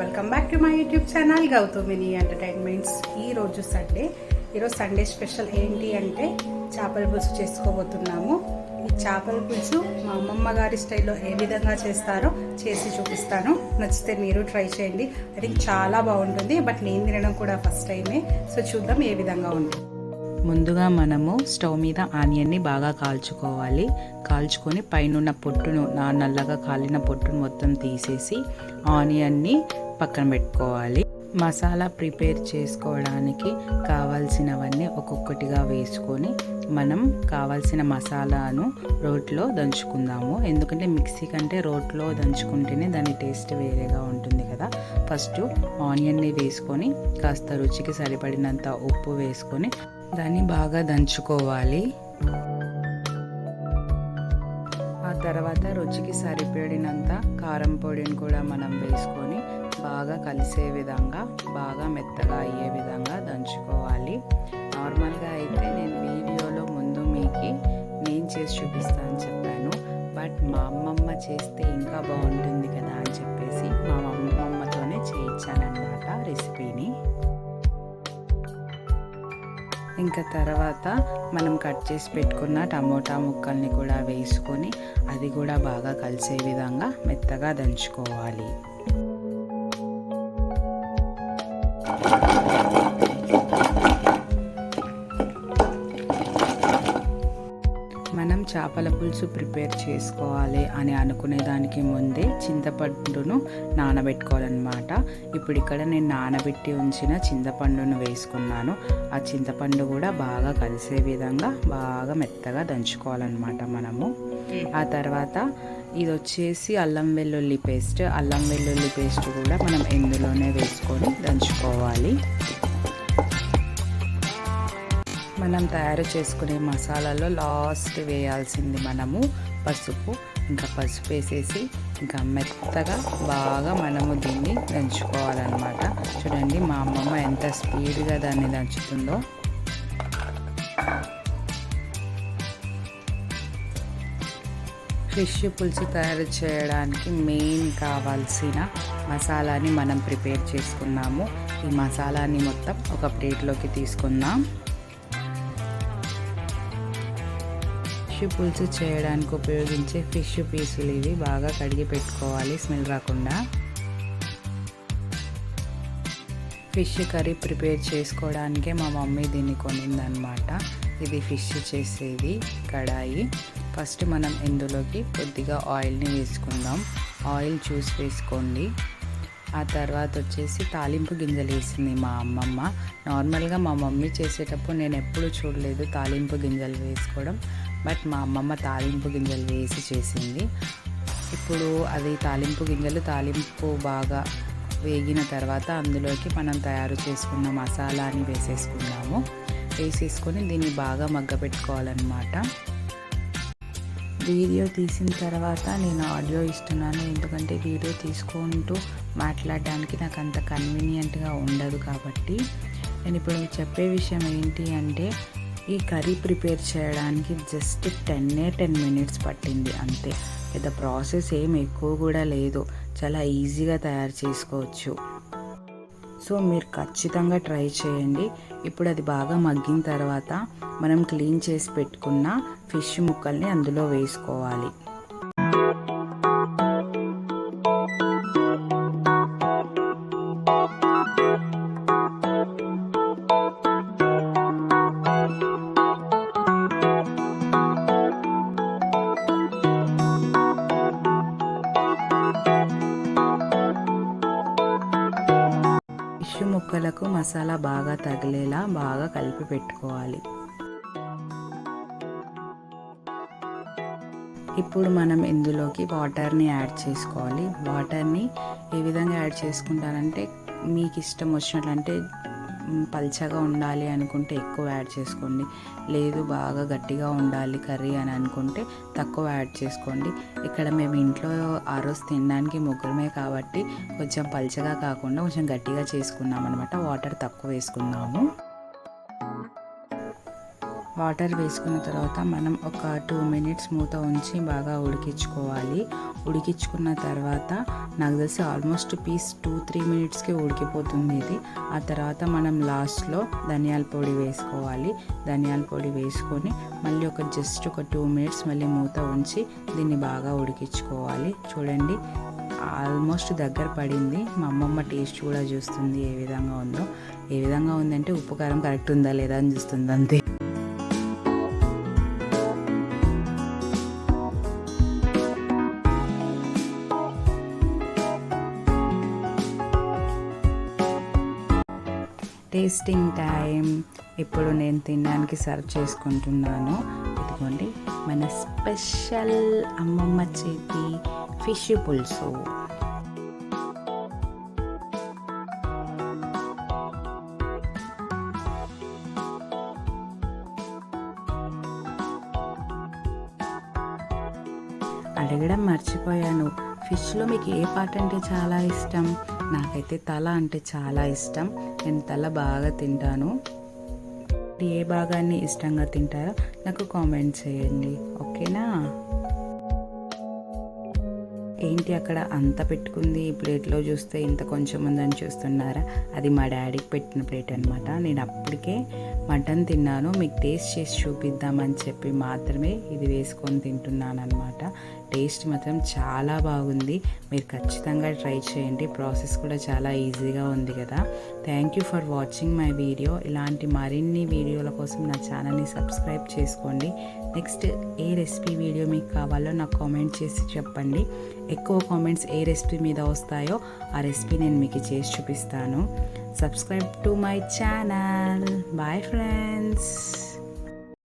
Welcome back to my YouTube channel Gauthamini entertainments ఈ రోజు Sunday ఈరోజు సండే స్పెషల్ ఏంటి అంటే చేపల పులుసు చేసుకోబోతున్నాము. ఈ చేపల పులుసు మా అమ్మమ్మ గారి స్టైల్లో ఏ విధంగా చేస్తారో చేసి చూపిస్తాను. నచ్చితే మీరు ట్రై చేయండి. ఐ థింక్ చాలా బాగుంటుంది బట్ నేను తినడం కూడా ఫస్ట్ టైమే సో చూద్దాం ఏ విధంగా ఉంటుంది ముందుగా మనము స్టవ్ మీద ఆనియన్ని బాగా కాల్చుకోవాలి. కాల్చుకొని పైన పొట్టును నా నల్లగా కాలిన పొట్టును మొత్తం తీసేసి ఆనియన్ని పక్కన పెట్టుకోవాలి. మసాలా ప్రిపేర్ చేసుకోవడానికి కావాల్సినవన్నీ ఒక్కొక్కటిగా వేసుకొని మనం కావాల్సిన మసాలాను రోట్లో దంచుకుందాము. ఎందుకంటే మిక్సీ కంటే రోట్లో దంచుకుంటేనే దాని టేస్ట్ వేరేగా ఉంటుంది కదా. ఫస్ట్ ఆనియన్ని వేసుకొని కాస్త రుచికి సరిపడినంత ఉప్పు వేసుకొని దాన్ని బాగా దంచుకోవాలి. ఆ తర్వాత రుచికి సరిపడినంత కారం పొడిని కూడా మనం వేసుకొని బాగా కలిసే విధంగా బాగా మెత్తగా అయ్యే విధంగా దంచుకోవాలి. నార్మల్గా అయితే నేను వీడియోలో ముందు మీకు నేను చేసి చూపిస్తాను చెప్పాను. బట్ మా అమ్మమ్మ చేస్తే ఇంకా బాగుంటుంది కదా అని చెప్పేసి మా అమ్మమ్మతోనే చేయించానమాట రెసిపీని. ఇంకా తర్వాత మనం కట్ చేసి పెట్టుకున్న టమోటా ముక్కల్ని కూడా వేసుకొని అది కూడా బాగా కలిసే విధంగా మెత్తగా దంచుకోవాలి. మనం చేపల పులుసు ప్రిపేర్ చేసుకోవాలి అని అనుకునే దానికి ముందే చింతపండును నానబెట్టుకోవాలన్నమాట. ఇప్పుడు ఇక్కడ నేను నానబెట్టి ఉంచిన చింతపండును వేసుకున్నాను. ఆ చింతపండు కూడా బాగా కలిసే విధంగా బాగా మెత్తగా దంచుకోవాలన్నమాట మనము. ఆ తర్వాత ఇది వచ్చేసి అల్లం వెల్లుల్లి పేస్ట్. అల్లం వెల్లుల్లి పేస్ట్ కూడా మనం ఇందులోనే వేసుకొని దంచుకోవాలి. మనం తయారు చేసుకునే మసాలాలో లాస్ట్ వేయాల్సింది మనము పసుపు. ఇంకా పసుపు వేసేసి ఇంకా మెత్తగా బాగా మనము దీన్ని దంచుకోవాలన్నమాట. చూడండి మా అమ్మమ్మ ఎంత స్పీడ్గా దాన్ని దంచుతుందో. ఫిష్ పులుసు తయారు చేయడానికి మెయిన్ కావాల్సిన మసాలాని మనం ప్రిపేర్ చేసుకున్నాము. ఈ మసాలాని మొత్తం ఒక ప్లేట్లోకి తీసుకుందాం. ఫిష్ పులుసు చేయడానికి ఉపయోగించే ఫిష్ పీసులు ఇవి బాగా కడిగి పెట్టుకోవాలి స్మెల్ రాకుండా. ఫిష్ కర్రీ ప్రిపేర్ చేసుకోవడానికే మా మమ్మీ దీన్ని కొనిందనమాట. ఇది ఫిష్ చేసేది కడాయి. ఫస్ట్ మనం ఇందులోకి కొద్దిగా ఆయిల్ని వేసుకుందాం. ఆయిల్ చూసి వేసుకోండి. ఆ తర్వాత వచ్చేసి తాలింపు గింజలు వేసింది మా అమ్మమ్మ. నార్మల్గా మా మమ్మీ చేసేటప్పుడు నేను ఎప్పుడు చూడలేదు తాలింపు గింజలు వేసుకోవడం. బట్ మా అమ్మమ్మ తాలింపు గింజలు వేసి చేసింది. ఇప్పుడు అది తాలింపు గింజలు తాలింపు బాగా వేగిన తర్వాత అందులోకి మనం తయారు చేసుకున్న మసాలాని వేసేసుకున్నాము వేసేసుకొని దీన్ని బాగా మగ్గపెట్టుకోవాలన్నమాట వీడియో తీసిన తర్వాత నేను ఆడియో ఇస్తున్నాను. ఎందుకంటే వీడియో తీసుకుంటూ మాట్లాడడానికి నాకు అంత కన్వీనియంట్గా ఉండదు కాబట్టి. నేను ఇప్పుడు చెప్పే విషయం ఏంటి అంటే ఈ కర్రీ ప్రిపేర్ చేయడానికి జస్ట్ టెన్నే టెన్ మినిట్స్ పట్టింది అంతే. పెద్ద ప్రాసెస్ ఏం ఎక్కువ కూడా లేదు. చాలా ఈజీగా తయారు చేసుకోవచ్చు. సో మీరు ఖచ్చితంగా ట్రై చేయండి. ఇప్పుడు అది బాగా మగ్గిన తర్వాత మనం క్లీన్ చేసి పెట్టుకున్న ఫిష్ ముక్కల్ని అందులో వేసుకోవాలి. ఫిష్ ముక్కలకు మసాలా బాగా తగిలేలా బాగా కలిపి పెట్టుకోవాలి. ఇప్పుడు మనం ఇందులోకి వాటర్ని యాడ్ చేసుకోవాలి. వాటర్ని ఏ విధంగా యాడ్ చేసుకుంటారంటే మీకు ఇష్టం వచ్చినట్లు అంటే పల్చగా ఉండాలి అనుకుంటే ఎక్కువ యాడ్ చేసుకోండి. లేదు బాగా గట్టిగా ఉండాలి కర్రీ అని అనుకుంటే తక్కువ యాడ్ చేసుకోండి. ఇక్కడ మేము ఇంట్లో ఆ రోజు తినడానికి ముగ్గురమే కాబట్టి కొంచెం పల్చగా కాకుండా కొంచెం గట్టిగా చేసుకున్నాం అనమాట వాటర్ తక్కువ వేసుకున్నాము వాటర్ వేసుకున్న తర్వాత మనం ఒక టూ మినిట్స్ మూత ఉంచి బాగా ఉడికించుకోవాలి. ఉడికించుకున్న తర్వాత నాకు తెలిసి ఆల్మోస్ట్ పీస్ టూ త్రీ మినిట్స్కి ఉడికిపోతుంది ఇది. ఆ తర్వాత మనం లాస్ట్లో ధనియాల పొడి వేసుకోవాలి. ధనియాల పొడి వేసుకొని మళ్ళీ ఒక జస్ట్ ఒక టూ మినిట్స్ మళ్ళీ మూత ఉంచి దీన్ని బాగా ఉడికించుకోవాలి. చూడండి ఆల్మోస్ట్ దగ్గర పడింది. మా అమ్మమ్మ టేస్ట్ కూడా చూస్తుంది ఏ విధంగా ఉందో. ఏ విధంగా ఉందంటే ఉప్పు కారం కరెక్ట్ ఉందా లేదా అని చూస్తుంది అంతే. టేస్టింగ్ టైం ఇప్పుడు నేను తినడానికి సర్వ్ చేసుకుంటున్నాను. ఇదిగోండి మన స్పెషల్ అమ్మమ్మ చేతి ఫిష్ పులుసు. అడగడం మర్చిపోయాను. ఫిష్లో మీకు ఏ పార్ట్ అంటే చాలా ఇష్టం? నాకైతే తల అంటే చాలా ఇష్టం. నేను తల బాగా తింటాను. ఏ భాగాన్ని ఇష్టంగా తింటారో నాకు కామెంట్ చేయండి. ఓకేనా? ఏంటి అక్కడ అంత పెట్టుకుంది? ఈ ప్లేట్లో చూస్తే ఇంత కొంచెం ఉందని చూస్తున్నారా? అది మా డాడీకి పెట్టిన ప్లేట్ అనమాట నేను అప్పటికే మటన్ తిన్నాను. మీకు టేస్ట్ చేసి చూపిద్దామని చెప్పి మాత్రమే ఇది వేసుకొని తింటున్నాను అనమాట టేస్ట్ మాత్రం చాలా బాగుంది. మీరు ఖచ్చితంగా ట్రై చేయండి. ప్రాసెస్ కూడా చాలా ఈజీగా ఉంది కదా. Thank you for watching my video ఇలాంటి మరిన్ని వీడియోల కోసం నా ఛానల్ని సబ్స్క్రైబ్ చేసుకోండి. నెక్స్ట్ ఏ రెసిపీ వీడియో మీకు కావాలో నాకు కామెంట్ చేసి చెప్పండి. ఎక్కువ కామెంట్స్ ఏ రెసిపీ మీద వస్తాయో ఆ రెసిపీ నేను మీకు చేసి చూపిస్తాను. Subscribe to my channel bye friends